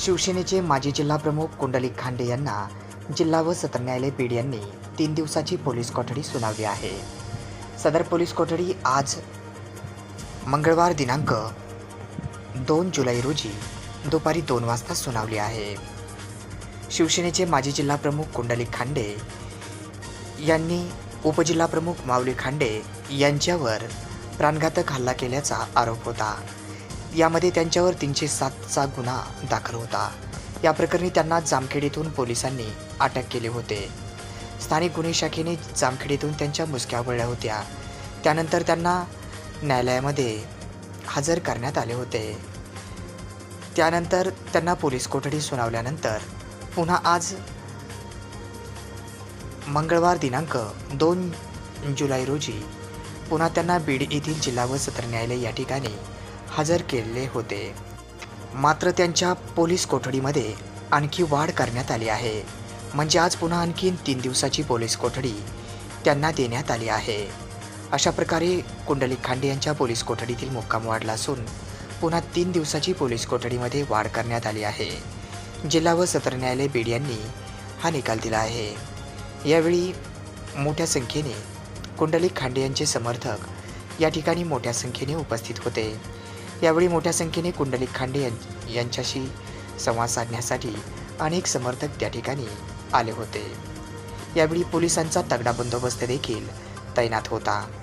शिवसेनेचे माजी जिल्हाप्रमुख कुंडलिक खांडे यांना जिल्हा व सत्र न्यायालय बीड यांनी तीन दिवसाची पोलीस कोठडी सुनावली आहे. सदर पोलीस कोठडी आज मंगळवार दिनांक दोन जुलै रोजी दुपारी दोन वाजता सुनावली आहे. शिवसेनेचे माजी जिल्हाप्रमुख कुंडलिक खांडे यांनी उपजिल्हाप्रमुख माऊली खांडे यांच्यावर प्राणघातक हल्ला केल्याचा आरोप होता. यामध्ये त्यांच्यावर तीनशे सातचा गुन्हा दाखल होता. या प्रकरणी त्यांना जामखेडीतून पोलिसांनी अटक केले होते. स्थानिक गुन्हे शाखेने जामखेडीतून त्यांच्या मुसक्या वळल्या होत्या. त्यानंतर त्यांना न्यायालयामध्ये हजर करण्यात आले होते. त्यानंतर त्यांना पोलीस कोठडी सुनावल्यानंतर पुन्हा आज मंगळवार दिनांक दोन जुलै रोजी पुन्हा त्यांना बीड येथील जिल्हा व सत्र न्यायालय या ठिकाणी हजर केलेले होते. मात्र त्यांच्या पोलीस कोठडीमध्ये आणखी वाढ करण्यात आली आहे. म्हणजे आज पुन्हा आणखीन तीन दिवसाची पोलीस कोठडी त्यांना देण्यात आली आहे. अशा प्रकारे कुंडलिक खांडे यांच्या पोलीस कोठडीतील मुक्काम वाढला असून पुन्हा तीन दिवसाची पोलीस कोठडीमध्ये वाढ करण्यात आली आहे. जिल्हा व सत्र न्यायालय बीड यांनी हा निकाल दिला आहे. यावेळी मोठ्या संख्येने कुंडलिक खांडे यांचे समर्थक या ठिकाणी मोठ्या संख्येने उपस्थित होते. यावेळी मोठ्या संख्येने कुंडलिक खांडे यांच्याशी संवाद साधण्यासाठी अनेक समर्थक त्या ठिकाणी आले होते. यावेळी पोलिसांचा तगडा बंदोबस्त देखील तैनात होता.